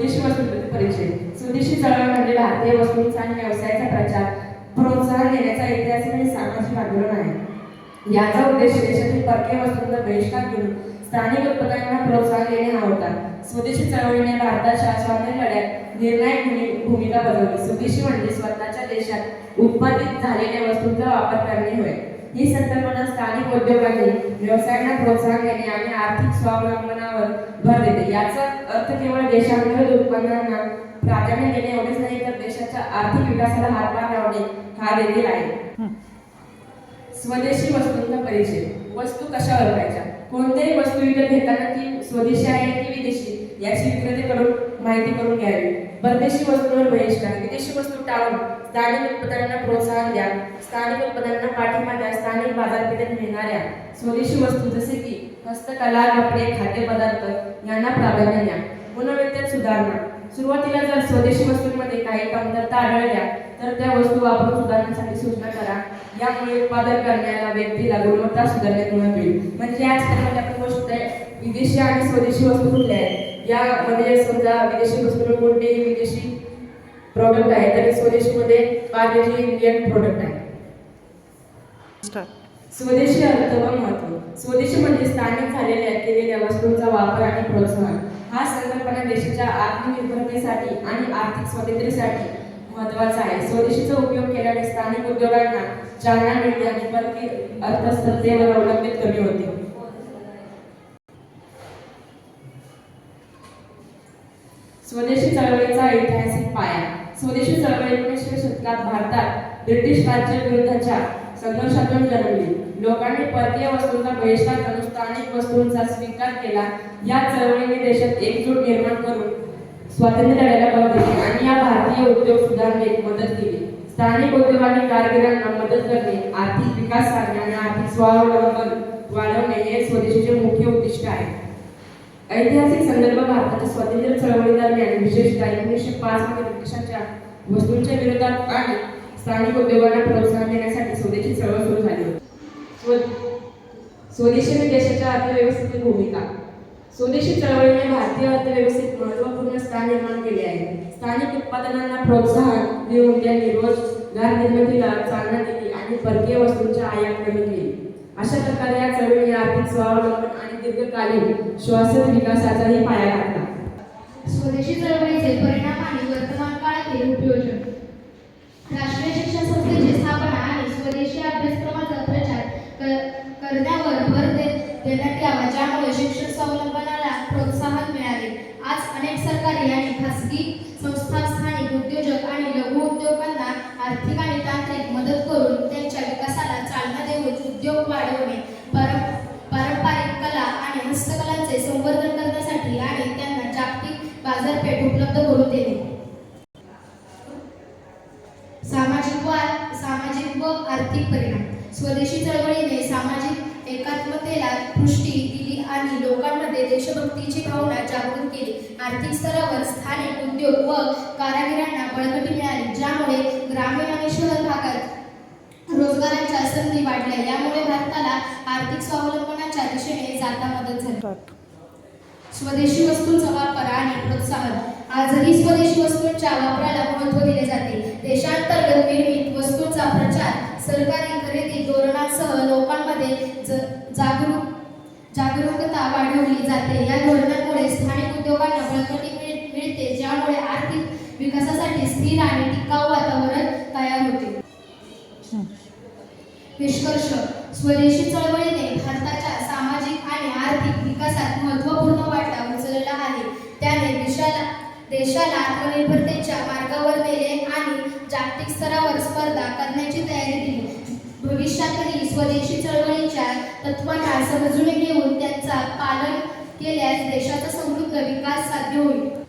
स्वदेशी वस्तू परिचय. स्वदेशी चळवळ म्हणजे भारतीय वस्तूंचा आणि व्यवसायाचा प्रचार प्रोत्साहन देण्याचा ऐतिहासिक आणि सामाजिक आंदोलन आहे. याचा उद्देश देशातील परकीय वस्तूंचा बहिष्कार करून स्थानिक उत्पादनांना प्रोत्साहन देणे हा होता. स्वदेशी चळवळीने भारताच्या स्वातंत्र्य लढ्यात निर्णायक भूमिका बजावली. स्वदेशी म्हणजे स्वतःच्या देशात उत्पादित झालेल्या वस्तूंचा वापर करणे होय. ही संकल्पना स्थानिक उद्योगांनी व्यवसायांना प्रोत्साहन देणे आणि आर्थिक स्वावलंबनावर भर देते. याचा अर्थ केवळ देशांतर्गत उत्पन्नांना प्राधान्य देणे एवढेच नाही तर देशाच्या आर्थिक विकासाला हातभार लावणे हा देखील आहे. स्वदेशी वस्तूंचा परिचय. वस्तू कशा ओळखायच्या कोणत्याही वस्तू विकत घेताना ती स्वदेशी आहे की विदेशी? याची विक्रेतेकडून माहिती करून घ्यावी. परदेशी वस्तूंवर बहिष्कार विदेशी वस्तू टाळून स्थानिक उत्पादनांना प्रोत्साहन द्या. स्थानिक उत्पादनांना पाठिंबा द्या. स्थानिक बाजारपेठेत मिळणाऱ्या स्वदेशी वस्तू जसे की हस्तकला कपडे खाद्यपदार्थ यांना प्राधान्य द्या. गुणवत्तेत सुधारणा. सुरुवातीला जर स्वदेशी वस्तूंमध्ये काही कमतरता आढळल्या तर त्या वस्तू वापरून सुधारण्यासाठी सूचना करा. यामुळे उत्पादन करण्याला व्यक्तीला गुणवत्ता सुधारण्यात मदत होईल. म्हणजे आज आपण गोष्ट आहे विदेशी आणि स्वदेशी वस्तू कुठल्या आहेत? यामध्ये समजा विदेशी वस्तू कोणतेही विदेशी प्रॉडक्ट आहे तर स्वदेशीमध्ये पारदेशी इंडियन प्रोडक्ट आहे. स्वदेशी अर्थ व महत्त्व स्वदेशी म्हणजे स्थानिक झालेल्या केलेल्या वस्तूंचा वापर आणि प्रोत्साहन. हा संकल्पना देशाच्या आत्मनिर्भरतेसाठी आणि आर्थिक स्वातंत्र्यासाठी महत्त्वाचा आहे. स्वदेशीचा उपयोग केल्याने स्थानिक उद्योगांना चालना मिळते आणि परकीय अर्थसत्तेवर अवलंबित कमी होते स्वदेशी चळवळीचा ऐतिहासिक पाया. स्वदेशी चळवळ एकोणीसशे शतकात भारतात ब्रिटिश राज्य विरुद्धच्या संघर्षातून जन्मली. लोकांनी परकीय वस्तूंचा बहिष्कार करून स्थानिक वस्तूंचा स्वीकार केला. या चळवळीने देशात एकजूट निर्माण करून स्वातंत्र्य लढ्याला बळ दिली आणि या भारतीय उद्योग सुधारणेत मदत केली. स्थानिक उद्योग आणि कारगिरांना मदत करणे आर्थिक विकास साधणे आणि आर्थिक स्वावलंबन वाढवणे हे स्वदेशीचे मुख्य उद्दिष्ट आहे. ऐतिहासिक संदर्भ भारताच्या स्वातंत्र्य चळवळी दरम्यान विशेषतः एकोणीसशे पाच मध्ये ब्रिटिशांच्या वस्तूंच्या विरोधात आणि स्थानिक उद्योगांना प्रोत्साहन देण्यासाठी स्वदेशी चळवळ सुरू झाली होती. स्व- स्वदेशीने देशाच्या अर्थव्यवस्थेतील भूमिका. स्वदेशी चळवळीने भारतीय अर्थव्यवस्थेत महत्त्वपूर्ण स्थान निर्माण केले आहे. स्थानिक उत्पादनांना प्रोत्साहन देऊन त्यांनी रोजगार निर्मितीला चालना दिली आणि परकीय वस्तूंच्या आयात कमी केली. अशा प्रकारे या चळवळी आर्थिक स्वावलंबन आणि दीर्घकालीन श्वासन विकासाचाही पाया घातला स्वदेशी चळवळीचे परिणाम आणि वर्तमान काळातील उपयोजन. राष्ट्रीय शिक्षण संस्थेची स्थापना आणि स्वदेशी अभ्यासक्रमाचा प्रचार करण्यावर भर देण्यात यावा ज्यामुळे शिक्षण स्वावलंबनाला प्रोत्साहन मिळाले. आज अनेक सरकारी आणि खासगी संस्था उद्योग वाढवणे पारंपरिक कला आणि हस्तकलांचे संवर्धन करण्यासाठी आणि त्यांना जागतिक बाजारपेठ उपलब्ध करून देणे. सामाजिक व सामाजिक व आर्थिक परिणाम. स्वदेशी चळवळीने सामाजिक एकात्मतेला पुष्टी दिली आणि लोकांमध्ये देशभक्तीची भावना जागृत केली. आर्थिक स्तरावर स्थानिक उद्योग व कारागिरांना बळकटी मिळाली ज्यामुळे ग्रामीण आणि शहर भागात रोजगाराच्या संधी वाढल्या. यामुळे भारताला आर्थिक स्वावलंबनाच्या दिशेने जाता मदत झाली. स्वदेशी वस्तूंचा वापर आणि प्रोत्साहन. आजही स्वदेशी वस्तूंच्या वापराला महत्त्व दिले जाते. देशांतर्गत निर्मित वस्तूंचा प्रचार सरकारी खरेदी धोरणासह लोकांमध्ये जागरूक जागरूकता वाढवली जाते. या धोरणांमुळे स्थानिक उद्योगांना बळकटी मिळ- मिळते ज्यामुळे आर्थिक विकासासाठी स्थिर आणि टिकाऊ वातावरण तयार होते. निष्कर्ष. स्वदेशी चळवळीने भारताच्या सामाजिक आणि आर्थिक विकासात महत्त्वपूर्ण वाटा उचलला आहे. त्याने देशाला देशाला आत्मनिर्भरतेच्या मार्गावर नेले आणि जागतिक स्तरावर स्पर्धा करण्याची तयारी दिली. भविष्यातही स्वदेशी चळवळीच्या तत्वांना समजून घेऊन त्यांचा पालन केल्यास देशाचा समृद्ध विकास साध्य होईल.